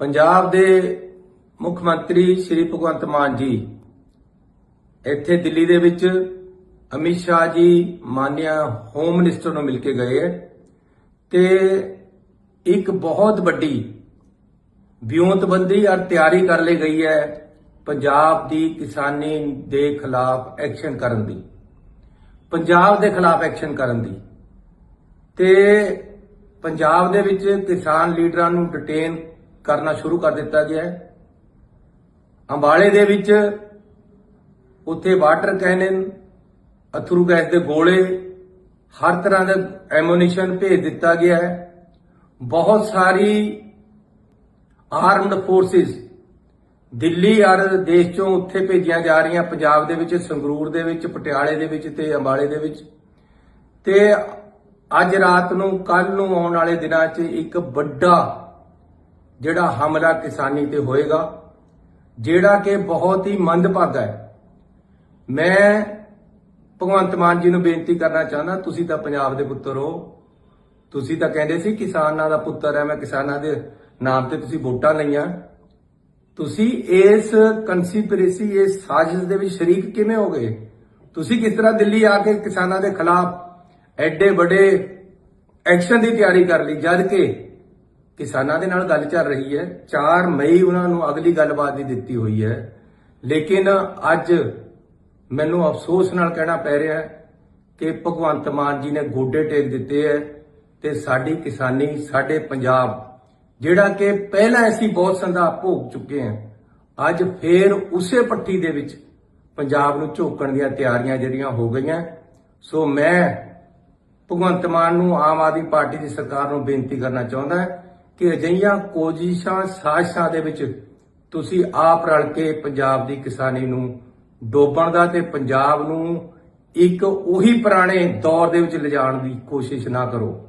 ਪੰਜਾਬ ਦੇ ਮੁੱਖ ਮੰਤਰੀ ਸ਼੍ਰੀ ਭਗਵੰਤ ਮਾਨ ਜੀ, ਇੱਥੇ ਦਿੱਲੀ ਦੇ ਵਿੱਚ ਅਮਿਤ ਸ਼ਾਹ ਜੀ ਮਾਨਿਆ ਹੋਮ ਮਿਨਿਸਟਰ ਨੂੰ ਮਿਲ ਕੇ ਗਏ ਹੈ ਤੇ ਇੱਕ ਬਹੁਤ ਵੱਡੀ ਵਿਉਂਤਬੰਦੀ ਔਰ ਤਿਆਰੀ ਕਰ ਲਈ ਗਈ ਹੈ ਪੰਜਾਬ ਦੀ ਕਿਸਾਨੀ ਦੇ ਖਿਲਾਫ ਐਕਸ਼ਨ ਕਰਨ ਦੀ, ਪੰਜਾਬ ਦੇ ਖਿਲਾਫ ਐਕਸ਼ਨ ਕਰਨ ਦੀ ਤੇ ਪੰਜਾਬ ਦੇ ਵਿੱਚ ਕਿਸਾਨ ਲੀਡਰਾਂ ਨੂੰ ਡਿਟੇਨ ਕਰਨਾ ਸ਼ੁਰੂ ਕਰ ਦਿੱਤਾ ਗਿਆ ਹੈ। ਅੰਬਾਲੇ ਦੇ ਵਿੱਚ ਉੱਥੇ ਵਾਟਰ ਕੈਨਨ, ਅਥਰੂ ਗੈਸ ਦੇ ਗੋਲੇ, ਹਰ ਤਰ੍ਹਾਂ ਦਾ ਐਮੂਨੀਸ਼ਨ ਭੇਜ ਦਿੱਤਾ ਗਿਆ ਹੈ। ਬਹੁਤ ਸਾਰੀ ਆਰਮਡ ਫੋਰਸਿਸ ਦਿੱਲੀ ਔਰ ਦੇਸ਼ ਚੋਂ ਉੱਥੇ ਭੇਜੀਆਂ ਜਾ ਰਹੀਆਂ, ਪੰਜਾਬ ਦੇ ਵਿੱਚ, ਸੰਗਰੂਰ ਦੇ ਵਿੱਚ, ਪਟਿਆਲੇ ਦੇ ਵਿੱਚ ਤੇ ਅੰਬਾਲੇ ਦੇ ਵਿੱਚ। ਤੇ ਅੱਜ ਰਾਤ ਨੂੰ ਕੱਲ ਨੂੰ ਆਉਣ ਵਾਲੇ ਦਿਨਾਂ 'ਚ ਇੱਕ ਵੱਡਾ ਜਿਹੜਾ ਹਮਲਾ ਕਿਸਾਨੀ ਤੇ ਹੋਏਗਾ, ਜਿਹੜਾ ਕਿ ਬਹੁਤ ਹੀ ਮੰਦਭਾਗਾ ਹੈ। ਮੈਂ ਭਗਵੰਤ ਮਾਨ ਜੀ ਨੂੰ ਬੇਨਤੀ ਕਰਨਾ ਚਾਹੁੰਦਾ, ਤੁਸੀਂ ਤਾਂ ਪੰਜਾਬ ਦੇ ਪੁੱਤਰ ਹੋ। ਤੁਸੀਂ ਤਾਂ ਕਹਿੰਦੇ ਸੀ ਕਿਸਾਨਾਂ ਦਾ ਪੁੱਤਰ ਹੈ, ਮੈਂ ਕਿਸਾਨਾਂ ਦੇ ਨਾਮ ਤੇ ਤੁਸੀਂ ਵੋਟਾਂ ਲਈਆਂ। ਤੁਸੀਂ ਇਸ ਕਨਸਪੀਰੇਸੀ ਇਸ ਸਾਜ਼ਿਸ਼ ਦੇ ਵਿੱਚ ਸ਼ਰੀਕ ਕਿਵੇਂ ਹੋ ਗਏ? ਤੁਸੀਂ ਕਿਸ ਤਰ੍ਹਾਂ ਦਿੱਲੀ ਆ ਕੇ ਕਿਸਾਨਾਂ ਦੇ ਖਿਲਾਫ ਐਡੇ ਵੱਡੇ ਐਕਸ਼ਨ ਦੀ ਤਿਆਰੀ ਕਰ ਲਈ, ਜਦ ਕਿ ਕਿਸਾਨਾਂ ਦੇ ਨਾਲ ਗੱਲ ਚੱਲ ਰਹੀ ਹੈ। 4 ਮਈ ਉਹਨਾਂ ਨੂੰ ਅਗਲੀ ਗੱਲਬਾਤ ਦੀ ਦਿੱਤੀ ਹੋਈ ਹੈ। ਲੇਕਿਨ ਅੱਜ ਮੈਨੂੰ ਅਫਸੋਸ ਨਾਲ ਕਹਿਣਾ ਪੈ ਰਿਹਾ ਹੈ ਕਿ ਭਗਵੰਤ ਮਾਨ ਜੀ ਨੇ ਗੋਡੇ ਟੇਕ ਦਿੱਤੇ ਹੈ ਤੇ ਸਾਡੀ ਕਿਸਾਨੀ, ਸਾਡੇ ਪੰਜਾਬ, ਜਿਹੜਾ ਕਿ ਪਹਿਲਾਂ ਅਸੀਂ ਬਹੁਤ ਸੰਦਾ ਭੋਗ ਚੁੱਕੇ ਹਾਂ, ਅੱਜ ਫੇਰ ਉਸੇ ਪੱਟੀ ਦੇ ਵਿੱਚ ਪੰਜਾਬ ਨੂੰ ਝੋਕਣ ਦੀਆਂ ਤਿਆਰੀਆਂ ਜਿਹੜੀਆਂ ਹੋ ਗਈਆਂ। ਸੋ ਮੈਂ ਭਗਵੰਤ ਮਾਨ ਨੂੰ ਆਮ ਆਦਮੀ ਪਾਰਟੀ ਦੀ ਸਰਕਾਰ ਨੂੰ ਬੇਨਤੀ ਕਰਨਾ ਚਾਹੁੰਦਾ ਹਾਂ ਕਿ ਅਜਿਹੀਆਂ ਕੋਸ਼ਿਸ਼ਾਂ ਸਾਜ਼ਿਸ਼ਾਂ ਦੇ ਵਿੱਚ ਤੁਸੀਂ ਆਪ ਰਲ ਕੇ ਪੰਜਾਬ ਦੀ ਕਿਸਾਨੀ ਨੂੰ ਡੋਬਣ ਦਾ ਤੇ ਪੰਜਾਬ ਨੂੰ ਇੱਕ ਉਹੀ ਪੁਰਾਣੇ ਦੌਰ ਦੇ ਵਿੱਚ ਲਿਜਾਣ ਦੀ ਕੋਸ਼ਿਸ਼ ਨਾ ਕਰੋ।